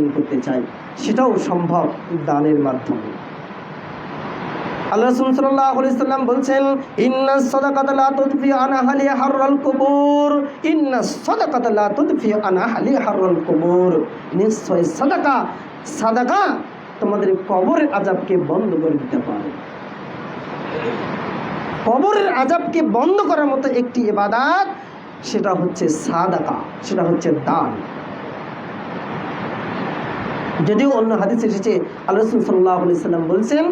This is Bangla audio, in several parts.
অর্জন করতে চাই সেটাও সম্ভব দানের মাধ্যমে। আল্লাহ বলছেন, ইন্না সাদাকাতা লা তুদফি আন আহলি হাররাল কুবুর। ইন্না সাদাকাতা লা তুদফি আন আহলি হাররাল কুবুর। নিশ্চয় সাদাকা তোমাদের কবরের আযাবকে বন্ধ করে দিতে পারে। কবরের আযাবকে বন্ধ করার মতো একটি ইবাদত, সেটা হচ্ছে সাদাকা, সেটা হচ্ছে দান। যদিও অন্য হাদিস এসেছে, আল্লাহ রাসূল সাল্লাল্লাহু সাল্লাম বলছেন,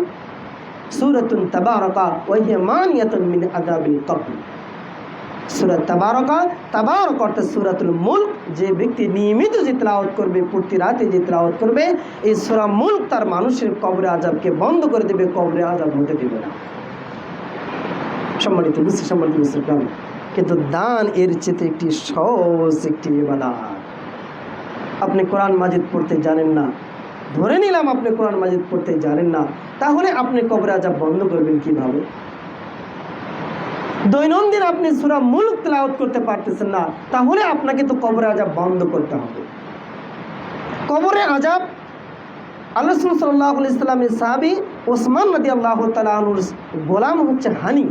সুরাতুন তাবারাকা ওয়াহিয়া মানিয়াতুন মিন আযাবিল কবর। সূরা মুলক, যে ব্যক্তি নিয়মিত যে তেলাওয়াত করবে, প্রতি রাতে যে তেলাওয়াত করবে, এই সূরা মুলক তার মানুষের কবরে আযাবকে বন্ধ করে দেবে, কবরে আযাব হতে দেবে না। সম্মানিত বিশ্ব সম্মানিত মুসলমান কিন্তু দান এর চেয়ে একটি সহজ একটি ইবাদত। আপনি কোরআন মাজিদ পড়তে জানেন না। ধরে নিলাম আপনি কোরআন মাজিদ পড়তে জানেন না। তাহলে আপনি কবরে আজাব বন্ধ করবেন কীভাবে? দৈনন্দিন আপনি সুরা মুলক তেলাওয়াত করতে পারতেছেন না, তাহলে আপনাকে তো কবরে আজাব বন্ধ করতে হবে। কবরে আজাব আল্লাহ সাল্লাহ ইসলামের সাহাবি ওসমান নদী আল্লাহ তালুর গোলাম হচ্ছে হানি।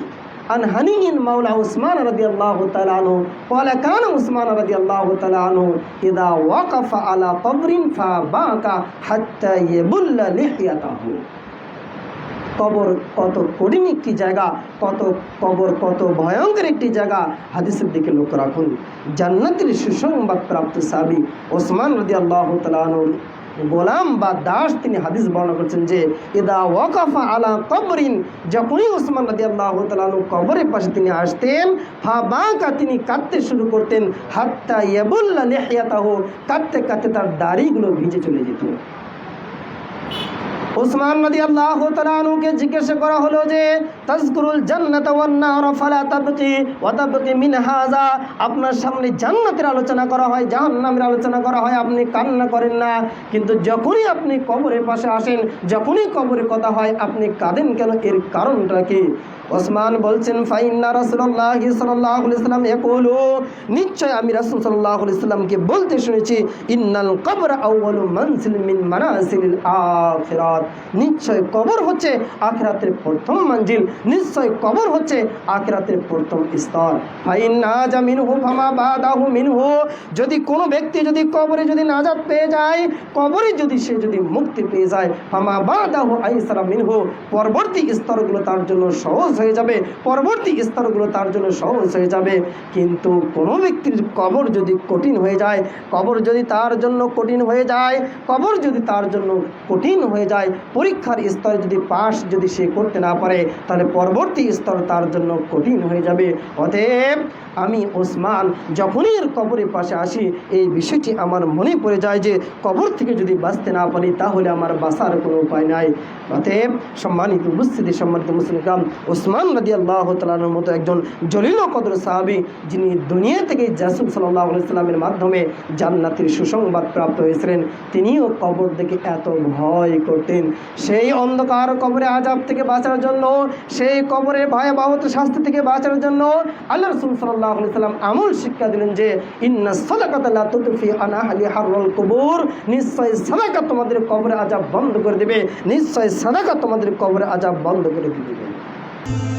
عن هني مولى عثمان رضي الله تعالى عنه قال كان عثمان رضي الله تعالى عنه إذا وقف على قبر فباكى حتى يبل لحيته কবর কত কঠিন একটি জায়গা কত কবর কত ভয়ঙ্কর একটি জায়গা হাদিসের দিকে লক্ষ্য রাখুন জান্নাতের সুসংবাদ প্রাপ্ত সাবি ওসমান রদি আল্লাহ তালুর গোলাম বা দাস তিনি হাদিস বর্ণনা করছেন যে, ইদা ওয়াকাফা আলা কবরিন যখনই ওসমান রাদি আল্লাহ কবরের পাশে তিনি আসতেন ফা বাঁকা তিনি কাঁদতে শুরু করতেন, হাত্তা ইয়াবুল্লা লেহিয়াতাহ, কাঁদতে কাঁদতে তার দাড়িগুলো ভিজে চলে যেত। ওসমান নদী আল্লাহ তালুকে জিজ্ঞাসা করা হলো যে, তাজকুরুল জান্নাত ওয়ান ফালা তাবকি ওয়া তাবকি মিন আপনার সামনে জান্নাতের আলোচনা করা হয়, জাহান্নামের আলোচনা করা হয়, আপনি কান্না করেন না। কিন্তু যখনই আপনি কবরের পাশে আসেন, যখনই কবরের কথা হয়, আপনি কাঁদেন কেন? এর কারণটা কি? ওসমান বলছেন, ফাইন্না রাসূলুল্লাহ সাল্লাল্লাহু আলাইহি সাল্লাম ইয়াকুলু, নিশ্চয় আমি রাসূল সাল্লাহ আলাইহি সাল্লামকে বলতে শুনেছি, ইন্নাল কবর আউয়ালু মানসিল মিন মানাসিলিল আখিরাত। নিশ্চয় কবর হচ্ছে আখিরাতের প্রথম মঞ্জিল, নিশ্চয় কবর হচ্ছে আখিরাতের প্রথম স্তর। ফাইন্না জামিনহু ফামা বাদাহু মিনহু। যদি কোনো ব্যক্তি যদি কবরে যদি নাজাত পেয়ে যায়, কবরে যদি সে যদি মুক্তি পেয়ে যায়, ফামা বাদাহু আইসারা মিনহু, পরবর্তী স্তরগুলো তার জন্য সহজ হয়ে যাবে। পরবর্তী স্তরগুলো তার জন্য সহজ হয়ে যাবে। কিন্তু কোনো ব্যক্তির কবর যদি কঠিন হয়ে যায়, কবর যদি তার জন্য কঠিন হয়ে যায়, কবর যদি তার জন্য কঠিন হয়ে যায়, পরীক্ষার স্তরে যদি পাশ যদি সে করতে না পারে, তাহলে পরবর্তী স্তর তার জন্য কঠিন হয়ে যাবে। অতএব আমি ওসমান যখনই এর কবরের পাশে আসি, এই বিষয়টি আমার মনে পড়ে যায় যে, কবর থেকে যদি বাঁচতে না পারি, তাহলে আমার বাঁচার কোনো উপায় নাই। অতএব সম্মানিত উপস্থিতি, সম্মানিত মুসলিম কাম ওসমান রাজি আল্লাহ তালানোর মতো একজন জলিল কদর সাহাবি, যিনি দুনিয়া থেকে জাসুল সাল্লাহ সাল্লামের মাধ্যমে জান্নাতের সুসংবাদ প্রাপ্ত হয়েছিলেন, তিনিও কবর দেখে এত ভয় করতেন। সেই অন্ধকার কবরে আজাব থেকে বাঁচার জন্য, সেই কবরের ভয়াবহত শাস্তি থেকে বাঁচার জন্য আল্লাহ রসুল সাল্লাহ সাল্লাম আমল শিক্ষা দিলেন যে, ইন্না আনা কবুর নিশ্চয় সাদাকা তোমাদের কবরে আজাব বন্ধ করে দেবে, নিশ্চয় সাদাকা তোমাদের কবরে আজাব বন্ধ করে দিবে। Thank you.